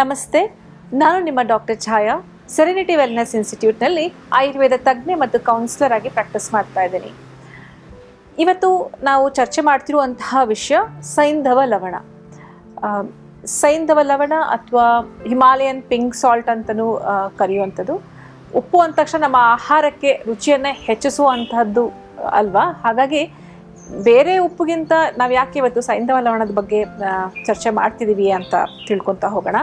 ನಮಸ್ತೆ, ನಾನು ನಿಮ್ಮ ಡಾಕ್ಟರ್ ಛಾಯಾ ಸೆರೆನಿಟಿ ವೆಲ್ನೆಸ್ ಇನ್ಸ್ಟಿಟ್ಯೂಟ್ನಲ್ಲಿ ಆಯುರ್ವೇದ ತಜ್ಞೆ ಮತ್ತು ಕೌನ್ಸಿಲರ್ ಆಗಿ ಪ್ರಾಕ್ಟೀಸ್ ಮಾಡ್ತಾ ಇದ್ದೀನಿ. ಇವತ್ತು ನಾವು ಚರ್ಚೆ ಮಾಡ್ತಿರುವಂತಹ ವಿಷಯ ಸೈಂಧವ ಲವಣ. ಸೈಂಧವ ಲವಣ ಅಥವಾ ಹಿಮಾಲಯನ್ ಪಿಂಕ್ ಸಾಲ್ಟ್ ಅಂತಲೂ ಕರೆಯುವಂಥದ್ದು. ಉಪ್ಪು ಅಂದ ತಕ್ಷಣ ನಮ್ಮ ಆಹಾರಕ್ಕೆ ರುಚಿಯನ್ನು ಹೆಚ್ಚಿಸುವಂತಹದ್ದು ಅಲ್ವಾ? ಹಾಗಾಗಿ ಬೇರೆ ಉಪ್ಪಿಗಿಂತ ನಾವು ಯಾಕೆ ಇವತ್ತು ಸೈಂಧವ ಲವಣದ ಬಗ್ಗೆ ಚರ್ಚೆ ಮಾಡ್ತಿದ್ದೀವಿ ಅಂತ ತಿಳ್ಕೊತಾ ಹೋಗೋಣ.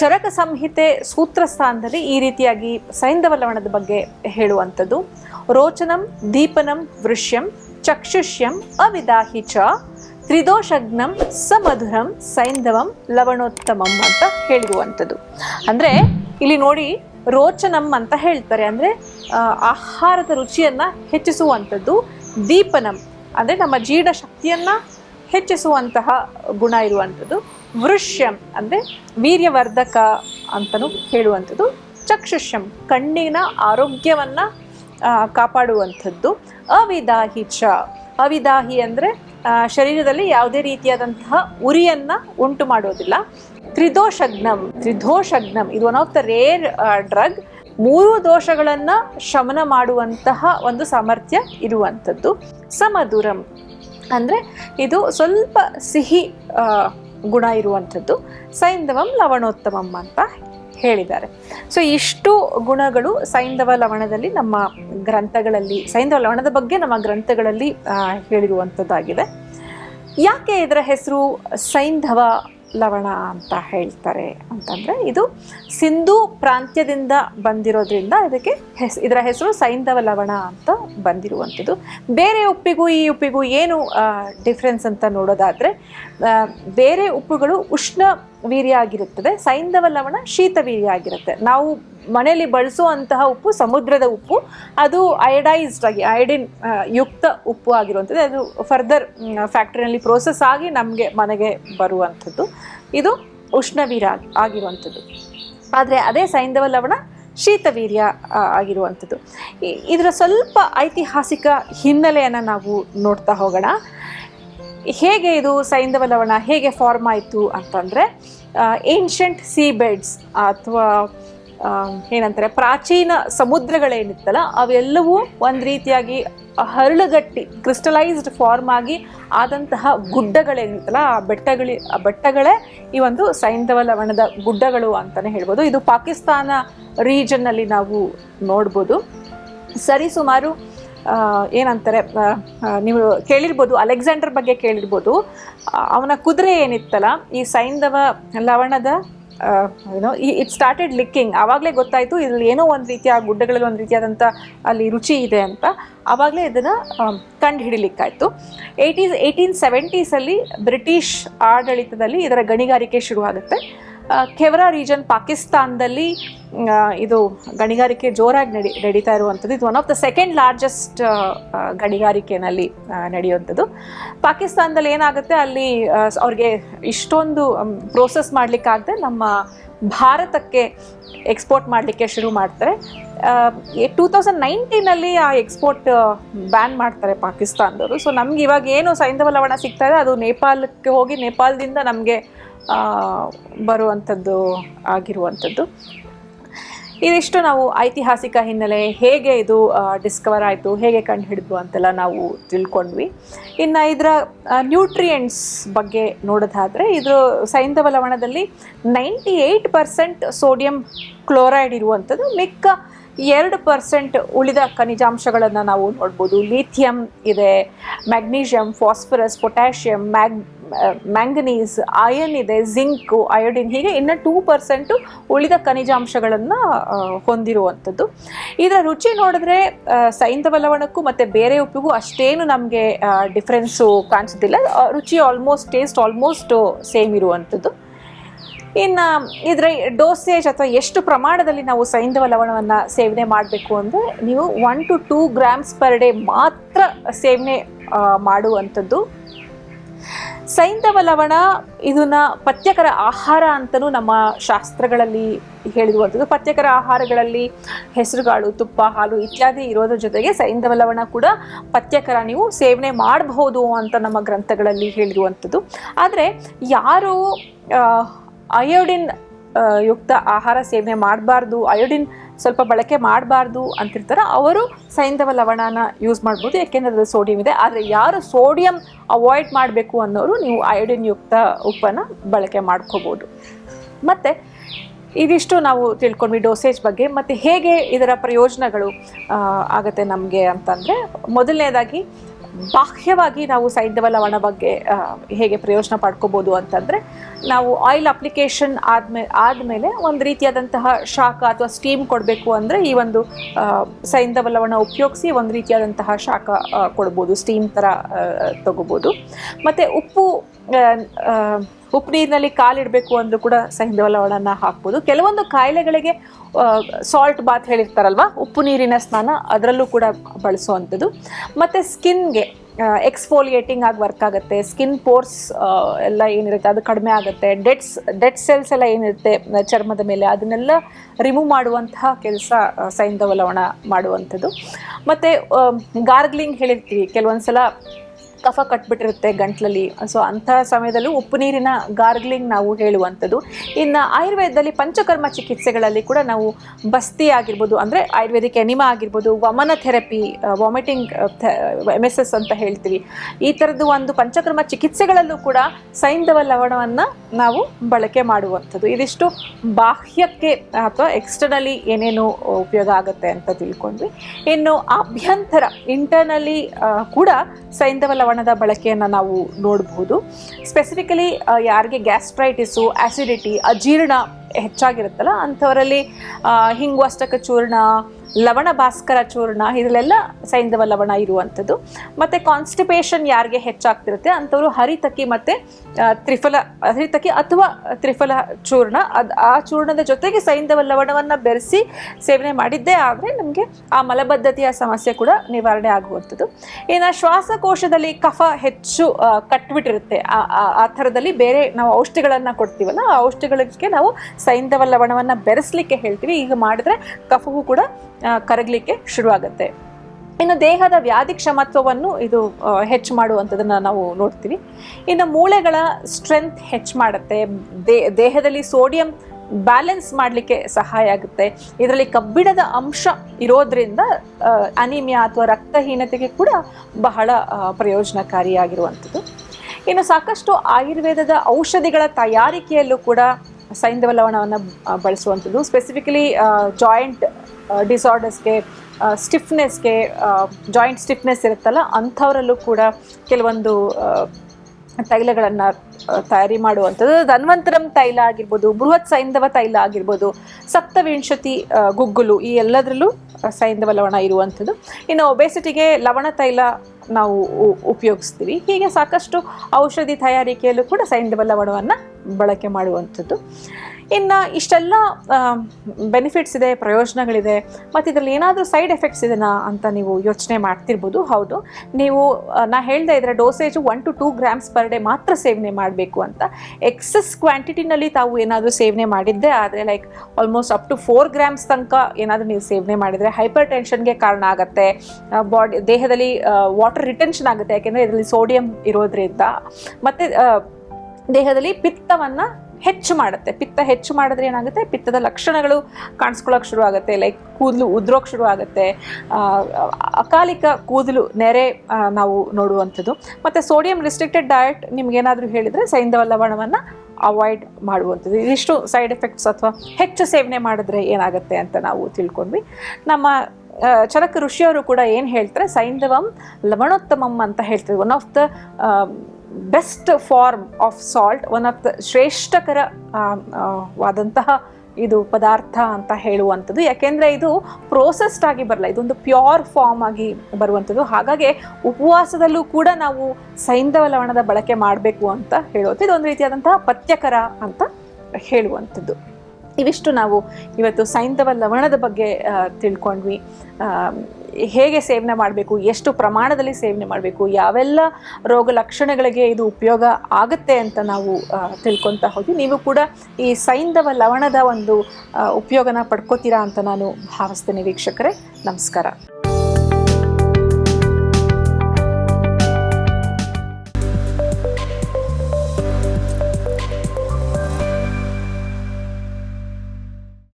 ಚರಕ ಸಂಹಿತೆ ಸೂತ್ರ ಸ್ಥಾನದಲ್ಲಿ ಈ ರೀತಿಯಾಗಿ ಸೈಂಧವ ಲವಣದ ಬಗ್ಗೆ ಹೇಳುವಂಥದ್ದು. ರೋಚನಂ, ದೀಪನಂ, ವೃಷ್ಯಂ, ಚಕ್ಷುಷ್ಯಂ, ಅವಿದಾಹಿ ಚ, ತ್ರಿದೋಷಗ್ನಂ, ಸಮಧುರಂ, ಸೈಂಧವಂ, ಲವಣೋತ್ತಮಂ ಅಂತ ಹೇಳಿರುವಂಥದ್ದು. ಅಂದರೆ ಇಲ್ಲಿ ನೋಡಿ ರೋಚನಂ ಅಂತ ಹೇಳ್ತಾರೆ. ಅಂದರೆ ಆಹಾರದ ರುಚಿಯನ್ನು ಹೆಚ್ಚಿಸುವಂಥದ್ದು ದೀಪನಂ. ಅಂದರೆ ನಮ್ಮ ಜೀರ್ಣ ಶಕ್ತಿಯನ್ನು ಹೆಚ್ಚಿಸುವಂತಹ ಗುಣ ಇರುವಂಥದ್ದು. ವೃಷ್ಯಂ ಅಂದರೆ ವೀರ್ಯವರ್ಧಕ ಅಂತಲೂ ಹೇಳುವಂಥದ್ದು. ಚಕ್ಷುಷ್ಯಂ ಕಣ್ಣಿನ ಆರೋಗ್ಯವನ್ನು ಕಾಪಾಡುವಂಥದ್ದು. ಅವಿದಾಹಿ ಚ. ಅವಿದಾಹಿ ಅಂದರೆ ಶರೀರದಲ್ಲಿ ಯಾವುದೇ ರೀತಿಯಾದಂತಹ ಉರಿಯನ್ನು ಉಂಟು ಮಾಡೋದಿಲ್ಲ ತ್ರಿದೋಷಗ್ನಂ. ತ್ರಿದೋಷಗ್ನಂ. ಇದು one of the rare drug ಮೂರು ದೋಷಗಳನ್ನು ಶಮನ ಮಾಡುವಂತಹ ಒಂದು ಸಾಮರ್ಥ್ಯ ಇರುವಂಥದ್ದು. ಸಮಧುರಂ ಅಂದರೆ ಇದು ಸ್ವಲ್ಪ ಸಿಹಿ ಗುಣ ಇರುವಂಥದ್ದು. ಸೈಂಧವಂ ಲವಣೋತ್ತಮಂ ಅಂತ ಹೇಳಿದ್ದಾರೆ. ಸೊ ಇಷ್ಟು ಗುಣಗಳು ಸೈಂಧವ ಲವಣದಲ್ಲಿ ನಮ್ಮ ಗ್ರಂಥಗಳಲ್ಲಿ, ಸೈಂಧವ ಲವಣದ ಬಗ್ಗೆ ನಮ್ಮ ಗ್ರಂಥಗಳಲ್ಲಿ ಹೇಳಿರುವಂಥದ್ದಾಗಿದೆ. ಯಾಕೆ ಇದರ ಹೆಸರು ಸೈಂಧವ? ಲವಣ ಅಂತ ಹೇಳ್ತಾರೆ ಅಂತಂದರೆ ಇದು ಸಿಂಧೂ ಪ್ರಾಂತ್ಯದಿಂದ ಬಂದಿರೋದ್ರಿಂದ ಇದಕ್ಕೆ ಹೆಸ್, ಇದರ ಹೆಸರು ಸೈಂಧವ ಲವಣ ಅಂತ ಬಂದಿರುವಂಥದ್ದು. ಬೇರೆ ಉಪ್ಪಿಗೂ ಈ ಉಪ್ಪಿಗೂ ಏನು ಡಿಫ್ರೆನ್ಸ್ ಅಂತ ನೋಡೋದಾದರೆ ಬೇರೆ ಉಪ್ಪುಗಳು ಉಷ್ಣ ವೀರ್ಯ ಆಗಿರುತ್ತದೆ, ಸೈಂಧವ ಲವಣ ಶೀತ ವೀರ್ಯ ಆಗಿರುತ್ತೆ. ನಾವು ಮನೆಯಲ್ಲಿ ಬಳಸುವಂತಹ ಉಪ್ಪು, ಸಮುದ್ರದ ಉಪ್ಪು, ಅದು ಅಯಡೈಸ್ಡ್ ಆಗಿ ಅಯೋಡಿನ್ ಯುಕ್ತ ಉಪ್ಪು ಆಗಿರುವಂಥದ್ದು. ಅದು ಫರ್ದರ್ ಫ್ಯಾಕ್ಟ್ರಿನಲ್ಲಿ ಪ್ರೋಸೆಸ್ ಆಗಿ ನಮಗೆ ಮನೆಗೆ ಬರುವಂಥದ್ದು. ಇದು ಉಷ್ಣವೀರ ಆಗಿ- ಆಗಿರುವಂಥದ್ದು. ಆದರೆ ಅದೇ ಸೈಂಧವ ಲವಣ ಶೀತವೀರ್ಯ ಆಗಿರುವಂಥದ್ದು. ಇದರ ಸ್ವಲ್ಪ ಐತಿಹಾಸಿಕ ಹಿನ್ನೆಲೆಯನ್ನು ನಾವು ನೋಡ್ತಾ ಹೋಗೋಣ. ಹೇಗೆ ಇದು ಸೈಂಧವ ಲವಣ, ಹೇಗೆ ಫಾರ್ಮ್ ಆಯಿತು ಅಂತಂದರೆ ಏನ್ಷಂಟ್ ಸೀ ಬೆಡ್ಸ್ ಅಥವಾ ಏನಂತಾರೆ, ಪ್ರಾಚೀನ ಸಮುದ್ರಗಳೇನಿತ್ತಲ್ಲ, ಅವೆಲ್ಲವೂ ಒಂದು ರೀತಿಯಾಗಿ ಹರಳುಗಟ್ಟಿ ಕ್ರಿಸ್ಟಲೈಸ್ಡ್ ಫಾರ್ಮ್ ಆಗಿ ಆದಂತಹ ಗುಡ್ಡಗಳೇನಿತ್ತಲ್ಲ, ಆ ಬೆಟ್ಟಗಳಿ, ಆ ಬೆಟ್ಟಗಳೇ ಈ ಒಂದು ಸೈಂಧವ ಲವಣದ ಗುಡ್ಡಗಳು ಅಂತಲೇ ಹೇಳ್ಬೋದು. ಇದು ಪಾಕಿಸ್ತಾನ ರೀಜನ್ನಲ್ಲಿ ನಾವು ನೋಡ್ಬೋದು. ಸರಿಸುಮಾರು ಸುಮಾರು ಏನಂತಾರೆ ನೀವು ಕೇಳಿರ್ಬೋದು, ಅಲೆಕ್ಸಾಂಡರ್ ಬಗ್ಗೆ ಕೇಳಿರ್ಬೋದು. ಅವನ ಕುದುರೆ ಏನಿತ್ತಲ್ಲ, ಈ ಸೈಂಧವ ಲವಣದ ಏನೋ ಇಟ್ ಸ್ಟಾರ್ಟೆಡ್ ಲಿಕ್ಕಿಂಗ್ ಆವಾಗಲೇ ಗೊತ್ತಾಯಿತು ಇದರಲ್ಲಿ ಏನೋ ಒಂದು ರೀತಿಯ ಗುಡ್ಡಗಳಲ್ಲಿ ಒಂದು ರೀತಿಯಾದಂಥ ಅಲ್ಲಿ ರುಚಿ ಇದೆ ಅಂತ. ಆವಾಗಲೇ ಇದನ್ನು ಕಂಡು ಹಿಡಿಲಿಕ್ಕಾಯಿತು. ಏಯ್ಟೀಸ್, ಏಯ್ಟೀನ್ ಸೆವೆಂಟೀಸಲ್ಲಿ ಬ್ರಿಟಿಷ್ ಆಡಳಿತದಲ್ಲಿ ಇದರ ಗಣಿಗಾರಿಕೆ ಶುರುವಾಗುತ್ತೆ. ಆ, ಕೆವರಾ ರೀಜನ್ ಪಾಕಿಸ್ತಾನದಲ್ಲಿ ಇದು ಗಣಿಗಾರಿಕೆ ಜೋರಾಗಿ ನಡಿ ನಡೀತಾ ಇರುವಂಥದ್ದು. ಇದು one of the second largest ಗಣಿಗಾರಿಕೆನಲ್ಲಿ ನಡೆಯುವಂಥದ್ದು. ಪಾಕಿಸ್ತಾನದಲ್ಲಿ ಏನಾಗುತ್ತೆ? ಅಲ್ಲಿ ಅವ್ರಿಗೆ ಇಷ್ಟೊಂದು ಪ್ರೋಸೆಸ್ ಮಾಡಲಿಕ್ಕಾಗದೆ ನಮ್ಮ ಭಾರತಕ್ಕೆ ಎಕ್ಸ್ಪೋರ್ಟ್ ಮಾಡಲಿಕ್ಕೆ ಶುರು ಮಾಡ್ತಾರೆ. ಟೂ ತೌಸಂಡ್ ನೈನ್ಟೀನಲ್ಲಿ ಆ ಎಕ್ಸ್ಪೋರ್ಟ್ ಬ್ಯಾನ್ ಮಾಡ್ತಾರೆ ಪಾಕಿಸ್ತಾನದವರು. ಸೊ ನಮ್ಗೆ ಇವಾಗ ಏನು ಸೈಂಧವ ಲವಣ ಸಿಗ್ತಾ ಇದೆ ಅದು ನೇಪಾಳಕ್ಕೆ ಹೋಗಿ ನೇಪಾಳದಿಂದ ನಮಗೆ ಬರುವಂಥದ್ದು ಆಗಿರುವಂಥದ್ದು. ಇದಿಷ್ಟು ನಾವು ಐತಿಹಾಸಿಕ ಹಿನ್ನೆಲೆ ಹೇಗೆ ಇದು ಡಿಸ್ಕವರ್ ಆಯಿತು, ಹೇಗೆ ಕಂಡು ಹಿಡಿದ್ವು ಅಂತೆಲ್ಲ ನಾವು ತಿಳ್ಕೊಂಡ್ವಿ. ಇನ್ನು ಇದರ ನ್ಯೂಟ್ರಿಯೆಂಟ್ಸ್ ಬಗ್ಗೆ ನೋಡೋದಾದರೆ ಇದು ಸೈಂಧವ ಲವಣದಲ್ಲಿ ninety eight percent sodium chloride ಇರುವಂಥದ್ದು, ಮಿಕ್ಕ ಎರಡು ಪರ್ಸೆಂಟ್ ಉಳಿದ ಖನಿಜಾಂಶಗಳನ್ನು ನಾವು ನೋಡ್ಬೋದು. ಲಿಥಿಯಂ ಇದೆ magnesium phosphorus potassium mag manganese iron ಇದೆ ಜಿಂಕು ಅಯೋಡಿನ್ ಹೀಗೆ ಇನ್ನು ಟೂ ಪರ್ಸೆಂಟು ಉಳಿದ ಖನಿಜಾಂಶಗಳನ್ನು ಹೊಂದಿರುವಂಥದ್ದು. ಇದರ ರುಚಿ ನೋಡಿದ್ರೆ ಸೈಂಧವ ಲವಣಕ್ಕೂ ಮತ್ತು ಬೇರೆ ಉಪ್ಪಿಗೂ ಅಷ್ಟೇನು ನಮಗೆ ಡಿಫ್ರೆನ್ಸು ಕಾಣಿಸೋದಿಲ್ಲ ರುಚಿ ಆಲ್ಮೋಸ್ಟ್ ಟೇಸ್ಟ್ ಆಲ್ಮೋಸ್ಟ್ ಸೇಮ್ ಇರುವಂಥದ್ದು. ಇನ್ನು ಇದರ ಡೋಸೇಜ್ ಅಥವಾ ಎಷ್ಟು ಪ್ರಮಾಣದಲ್ಲಿ ನಾವು ಸೈಂಧವ ಲವಣವನ್ನು ಸೇವನೆ ಮಾಡಬೇಕು ಅಂದರೆ, ನೀವು one to two grams per day ಮಾತ್ರ ಸೇವನೆ ಮಾಡುವಂಥದ್ದು. ಸೈಂಧವ ಲವಣ ಇದನ್ನ ಪಥ್ಯಕರ ಆಹಾರ ಅಂತಲೂ ನಮ್ಮ ಶಾಸ್ತ್ರಗಳಲ್ಲಿ ಹೇಳಿರುವಂಥದ್ದು. ಪಥ್ಯಕರ ಆಹಾರಗಳಲ್ಲಿ ಹೆಸರುಗಾಳು, ತುಪ್ಪ, ಹಾಲು ಇತ್ಯಾದಿ ಇರೋದ್ರ ಜೊತೆಗೆ ಸೈಂಧವ ಲವಣ ಕೂಡ ಪಥ್ಯಕರ ನೀವು ಸೇವನೆ ಮಾಡಬಹುದು ಅಂತ ನಮ್ಮ ಗ್ರಂಥಗಳಲ್ಲಿ ಹೇಳಿರುವಂಥದ್ದು. ಆದರೆ ಯಾರು ಅಯೋಡಿನ್ ಯುಕ್ತ ಆಹಾರ ಸೇವನೆ ಮಾಡಬಾರ್ದು, ಅಯೋಡಿನ್ ಸ್ವಲ್ಪ ಬಳಕೆ ಮಾಡಬಾರ್ದು ಅಂತಿರ್ತಾರೆ. ಅವರು ಸೈಂಧವ ಲವಣನ ಯೂಸ್ ಮಾಡ್ಬೋದು ಯಾಕೆಂದರೆ ಅದು ಸೋಡಿಯಂ ಇದೆ. ಆದರೆ ಯಾರು ಸೋಡಿಯಂ ಅವಾಯ್ಡ್ ಮಾಡಬೇಕು ಅನ್ನೋರು ನೀವು ಅಯೋಡಿನ್ ಯುಕ್ತ ಉಪ್ಪನ್ನು ಬಳಕೆ ಮಾಡ್ಕೋಬೋದು. ಮತ್ತು ಇದಿಷ್ಟು ನಾವು ತಿಳ್ಕೊಂಡ್ವಿ ಡೋಸೇಜ್ ಬಗ್ಗೆ. ಮತ್ತು ಹೇಗೆ ಇದರ ಪ್ರಯೋಜನಗಳು ಆಗುತ್ತೆ ನಮಗೆ ಅಂತಂದರೆ, ಮೊದಲನೇದಾಗಿ ಬಾಹ್ಯವಾಗಿ ನಾವು ಸೈಂಧವ ಲವಣ ಬಗ್ಗೆ ಹೇಗೆ ಪ್ರಯೋಜನ ಪಡ್ಕೋಬೋದು ಅಂತಂದರೆ, ನಾವು ಆಯಿಲ್ ಅಪ್ಲಿಕೇಶನ್ ಆದ್ಮೇ, ಆದಮೇಲೆ ಒಂದು ರೀತಿಯಾದಂತಹ ಶಾಖ ಅಥವಾ ಸ್ಟೀಮ್ ಕೊಡಬೇಕು ಅಂದರೆ ಈ ಒಂದು ಸೈಂಧವ ಲವಣ ಉಪಯೋಗಿಸಿ ಒಂದು ರೀತಿಯಾದಂತಹ ಶಾಖ ಕೊಡ್ಬೋದು ಸ್ಟೀಮ್ ಥರ ತಗೋಬೋದು. ಮತ್ತು ಉಪ್ಪು ಉಪ್ಪು ನೀರಿನಲ್ಲಿ ಕಾಲಿಡಬೇಕು ಅಂದರೂ ಕೂಡ ಸೈಂಧವ ಲವಣನ ಹಾಕ್ಬೋದು. ಕೆಲವೊಂದು ಕಾಯಿಲೆಗಳಿಗೆ ಸಾಲ್ಟ್ ಬಾತ್ ಹೇಳಿರ್ತಾರಲ್ವ? ಉಪ್ಪು ನೀರಿನ ಸ್ನಾನ ಅದರಲ್ಲೂ ಕೂಡ ಬಳಸುವಂಥದ್ದು. ಮತ್ತು ಸ್ಕಿನ್ಗೆ ಎಕ್ಸ್ಫೋಲಿಯೇಟಿಂಗ್ ಆಗಿ ವರ್ಕ್ ಆಗುತ್ತೆ. ಸ್ಕಿನ್ ಪೋರ್ಸ್ ಎಲ್ಲ ಏನಿರುತ್ತೆ ಅದು ಕಡಿಮೆ ಆಗುತ್ತೆ. ಡೆಡ್ಸ್ ಡೆಡ್ ಸೆಲ್ಸ್ ಎಲ್ಲ ಏನಿರುತ್ತೆ ಚರ್ಮದ ಮೇಲೆ ಅದನ್ನೆಲ್ಲ ರಿಮೂವ್ ಮಾಡುವಂತಹ ಕೆಲಸ ಸೈಂಧವ ಲವಣ ಮಾಡುವಂಥದ್ದು. ಮತ್ತು ಗಾರ್ಗ್ಲಿಂಗ್ ಹೇಳಿರ್ತೀವಿ. ಕೆಲವೊಂದು ಸಲ ಕಫ ಕಟ್ಬಿಟ್ಟಿರುತ್ತೆ ಗಂಟ್ಲಲ್ಲಿ. ಸೊ ಅಂಥ ಸಮಯದಲ್ಲೂ ಉಪ್ಪು ನೀರಿನ ಗಾರ್ಗ್ಲಿಂಗ್ ನಾವು ಹೇಳುವಂಥದ್ದು. ಇನ್ನು ಆಯುರ್ವೇದದಲ್ಲಿ ಪಂಚಕರ್ಮ ಚಿಕಿತ್ಸೆಗಳಲ್ಲಿ ಕೂಡ ನಾವು ಬಸ್ತಿ ಆಗಿರ್ಬೋದು, ಅಂದರೆ ಆಯುರ್ವೇದಿಕ್ ಎನಿಮಾ ಆಗಿರ್ಬೋದು, ವಮನ therapy vomiting M S S ಅಂತ ಹೇಳ್ತೀವಿ. ಈ ಥರದ್ದು ಒಂದು ಪಂಚಕರ್ಮ ಚಿಕಿತ್ಸೆಗಳಲ್ಲೂ ಕೂಡ ಸೈಂಧವ ಲವಣವನ್ನು ನಾವು ಬಳಕೆ ಮಾಡುವಂಥದ್ದು. ಇದಿಷ್ಟು ಬಾಹ್ಯಕ್ಕೆ ಅಥವಾ ಎಕ್ಸ್ಟರ್ನಲಿ ಏನೇನು ಉಪಯೋಗ ಆಗುತ್ತೆ ಅಂತ ತಿಳ್ಕೊಂಡ್ವಿ. ಇನ್ನು ಆಭ್ಯಂತರ ಇಂಟರ್ನಲಿ ಕೂಡ ಸೈಂಧವ ಲವಣದ ಬಳಕೆಯನ್ನು ನಾವು ನೋಡಬಹುದು ಸ್ಪೆಸಿಫಿಕಲಿ ಯಾರಿಗೆ ಗ್ಯಾಸ್ಟ್ರೈಟಿಸು ಆಸಿಡಿಟಿ ಅಜೀರ್ಣ ಹೆಚ್ಚಾಗಿರುತ್ತಲ್ಲ, ಅಂಥವರಲ್ಲಿ ಹಿಂಗ್ವಾಷ್ಟಕ ಚೂರ್ಣ, ಲವಣ ಭಾಸ್ಕರ ಚೂರ್ಣ, ಇದರಲ್ಲೆಲ್ಲ ಸೈಂಧವ ಲವಣ ಇರುವಂಥದ್ದು. ಮತ್ತು ಕಾನ್ಸ್ಟಿಪೇಷನ್ ಯಾರಿಗೆ ಹೆಚ್ಚಾಗ್ತಿರುತ್ತೆ? ಅಂಥವರು ಹರಿತಕಿ ಮತ್ತು ತ್ರಿಫಲ, ಹರಿತಕಿ ಅಥವಾ ತ್ರಿಫಲ ಚೂರ್ಣ, ಅದು ಆ ಚೂರ್ಣದ ಜೊತೆಗೆ ಸೈಂಧವ ಲವಣವನ್ನು ಬೆರೆಸಿ ಸೇವನೆ ಮಾಡಿದ್ದೇ ಆದರೆ ನಮಗೆ ಆ ಮಲಬದ್ಧತೆಯ ಸಮಸ್ಯೆ ಕೂಡ ನಿವಾರಣೆ ಆಗುವಂಥದ್ದು. ಇನ್ನು ಶ್ವಾಸಕೋಶದಲ್ಲಿ ಕಫ ಹೆಚ್ಚು ಕಟ್ಬಿಟ್ಟಿರುತ್ತೆ. ಆ ಥರದಲ್ಲಿ ಬೇರೆ ನಾವು ಔಷಧಿಗಳನ್ನು ಕೊಡ್ತೀವಲ್ಲ, ಆ ಔಷಧಿಗಳಿಗೆ ನಾವು ಸೈಂಧವ ಲವಣವನ್ನು ಬೆರೆಸಲಿಕ್ಕೆ ಹೇಳ್ತೀವಿ. ಈಗ ಮಾಡಿದ್ರೆ ಕಫವು ಕೂಡ ಕರಗಲಿಕ್ಕೆ ಶುರುವಾಗುತ್ತೆ. ಇನ್ನು ದೇಹದ ವ್ಯಾಧಿ ಕ್ಷಮತ್ವವನ್ನು ಇದು ಹೆಚ್ಚು ಮಾಡುವಂಥದ್ದನ್ನು ನಾವು ನೋಡ್ತೀವಿ. ಇನ್ನು ಮೂಳೆಗಳ ಸ್ಟ್ರೆಂತ್ ಹೆಚ್ಚು ಮಾಡುತ್ತೆ. ದೇಹದಲ್ಲಿ ಸೋಡಿಯಂ ಬ್ಯಾಲೆನ್ಸ್ ಮಾಡಲಿಕ್ಕೆ ಸಹಾಯ ಆಗುತ್ತೆ. ಇದರಲ್ಲಿ ಕಬ್ಬಿಣದ ಅಂಶ ಇರೋದ್ರಿಂದ ಅನಿಮಿಯಾ ಅಥವಾ ರಕ್ತಹೀನತೆಗೆ ಕೂಡ ಬಹಳ ಪ್ರಯೋಜನಕಾರಿಯಾಗಿರುವಂಥದ್ದು. ಇನ್ನು ಸಾಕಷ್ಟು ಆಯುರ್ವೇದದ ಔಷಧಿಗಳ ತಯಾರಿಕೆಯಲ್ಲೂ ಕೂಡ ಸೈಂಧವ ಲವಣವನ್ನು ಬಳಸುವಂಥದ್ದು. ಸ್ಪೆಸಿಫಿಕಲಿ ಜಾಯಿಂಟ್ ಡಿಸಾರ್ಡರ್ಸ್ಗೆ ಸ್ಟಿಫ್ನೆಸ್ಗೆ ಜಾಯಿಂಟ್ ಸ್ಟಿಫ್ನೆಸ್ ಇರುತ್ತಲ್ಲ, ಅಂಥವರಲ್ಲೂ ಕೂಡ ಕೆಲವೊಂದು ತೈಲಗಳನ್ನು ತಯಾರಿ ಮಾಡುವಂಥದ್ದು. ಧನ್ವಂತರಂ ತೈಲ ಆಗಿರ್ಬೋದು, ಬೃಹತ್ ಸೈಂಧವ ತೈಲ ಆಗಿರ್ಬೋದು, ಸಪ್ತವಿಂಶತಿ ಗುಗ್ಗುಲು, ಈ ಎಲ್ಲದರಲ್ಲೂ ಸೈಂಧವ ಲವಣ ಇರುವಂಥದ್ದು. ಇನ್ನು ಒಬೆಸಿಟಿಗೆ ಲವಣ ತೈಲ ನಾವು ಉಪಯೋಗಿಸ್ತೀವಿ. ಹೀಗೆ ಸಾಕಷ್ಟು ಔಷಧಿ ತಯಾರಿಕೆಯಲ್ಲೂ ಕೂಡ ಸೈಂಧವ ಲವಣವನ್ನು ಬಳಕೆ ಮಾಡುವಂಥದ್ದು. ಇನ್ನು ಇಷ್ಟೆಲ್ಲ ಬೆನಿಫಿಟ್ಸ್ ಇದೆ, ಪ್ರಯೋಜನಗಳಿದೆ, ಮತ್ತು ಇದರಲ್ಲಿ ಏನಾದರೂ ಸೈಡ್ ಎಫೆಕ್ಟ್ಸ್ ಇದೆನಾ ಅಂತ ನೀವು ಯೋಚನೆ ಮಾಡ್ತಿರ್ಬೋದು, ಹೌದು. ನೀವು ನಾ ಹೇಳ್ದೆ ಇದರ dosage one to two grams per day ಮಾತ್ರ ಸೇವನೆ ಮಾಡಬೇಕು ಅಂತ. ಎಕ್ಸಸ್ ಕ್ವಾಂಟಿಟಿನಲ್ಲಿ ತಾವು ಏನಾದರೂ ಸೇವನೆ ಮಾಡಿದ್ದೆ ಆದರೆ like almost up to four grams ತನಕ ಏನಾದರೂ ನೀವು ಸೇವನೆ ಮಾಡಿದರೆ ಹೈಪರ್ ಟೆನ್ಷನ್ಗೆ ಕಾರಣ ಆಗುತ್ತೆ. ಬಾಡಿ ದೇಹದಲ್ಲಿ ವಾಟರ್ ರಿಟೆನ್ಷನ್ ಆಗುತ್ತೆ, ಯಾಕೆಂದರೆ ಇದರಲ್ಲಿ ಸೋಡಿಯಂ ಇರೋದ್ರಿಂದ. ಮತ್ತು ದೇಹದಲ್ಲಿ ಪಿತ್ತವನ್ನು ಹೆಚ್ಚು ಮಾಡುತ್ತೆ. ಪಿತ್ತ ಹೆಚ್ಚು ಮಾಡಿದ್ರೆ ಏನಾಗುತ್ತೆ? ಪಿತ್ತದ ಲಕ್ಷಣಗಳು ಕಾಣಿಸ್ಕೊಳ್ಳೋಕೆ ಶುರು ಆಗುತ್ತೆ. ಲೈಕ್ ಕೂದಲು ಉದ್ರೋಕ್ಕೆ ಶುರು ಆಗುತ್ತೆ. ಅಕಾಲಿಕ ಕೂದಲು ನೆರೆ ನಾವು ನೋಡುವಂಥದ್ದು. ಮತ್ತು ಸೋಡಿಯಂ ರಿಸ್ಟ್ರಿಕ್ಟೆಡ್ ಡಯಟ್ ನಿಮ್ಗೇನಾದರೂ ಹೇಳಿದರೆ ಸೈಂಧವ ಲವಣವನ್ನು ಅವಾಯ್ಡ್ ಮಾಡುವಂಥದ್ದು. ಇದಿಷ್ಟು ಸೈಡ್ ಎಫೆಕ್ಟ್ಸ್ ಅಥವಾ ಹೆಚ್ಚು ಸೇವನೆ ಮಾಡಿದ್ರೆ ಏನಾಗುತ್ತೆ ಅಂತ ನಾವು ತಿಳ್ಕೊಂಡ್ವಿ. ನಮ್ಮ ಚರಕ ಋಷಿಯವರು ಕೂಡ ಏನು ಹೇಳ್ತಾರೆ? ಸೈಂಧವಂ ಲವಣೋತ್ತಮಂ ಅಂತ ಹೇಳ್ತಾರೆ. One of the best form of salt, one of the ಶ್ರೇಷ್ಠಕರ ವಾದಂತಹ ಇದು ಪದಾರ್ಥ ಅಂತ ಹೇಳುವಂಥದ್ದು. ಯಾಕೆಂದರೆ ಇದು ಪ್ರೋಸೆಸ್ಡ್ ಆಗಿ ಬರಲ್ಲ, ಇದೊಂದು ಪ್ಯೂರ್ ಫಾರ್ಮ್ ಆಗಿ ಬರುವಂಥದ್ದು. ಹಾಗಾಗಿ ಉಪವಾಸದಲ್ಲೂ ಕೂಡ ನಾವು ಸೈಂಧವ ಲವಣದ ಬಳಕೆ ಮಾಡಬೇಕು ಅಂತ ಹೇಳುವಂಥದ್ದು. ಇದೊಂದು ರೀತಿಯಾದಂತಹ ಪಥ್ಯಕರ ಅಂತ ಹೇಳುವಂಥದ್ದು. ಇವಿಷ್ಟು ನಾವು ಇವತ್ತು ಸೈಂಧವ ಲವಣದ ಬಗ್ಗೆ ತಿಳ್ಕೊಂಡ್ವಿ. ಹೇಗೆ ಸೇವನೆ ಮಾಡಬೇಕು, ಎಷ್ಟು ಪ್ರಮಾಣದಲ್ಲಿ ಸೇವನೆ ಮಾಡಬೇಕು, ಯಾವೆಲ್ಲ ರೋಗ ಲಕ್ಷಣಗಳಿಗೆ ಇದು ಉಪಯೋಗ ಆಗುತ್ತೆ ಅಂತ ನಾವು ತಿಳ್ಕೊತಾ ಹೋದ್ವಿ. ನೀವು ಕೂಡ ಈ ಸೈಂಧವ ಲವಣದ ಒಂದು ಉಪಯೋಗನ ಪಡ್ಕೋತೀರಾ ಅಂತ ನಾನು ಭಾವಿಸ್ತೇನೆ ವೀಕ್ಷಕರೇ. ನಮಸ್ಕಾರ.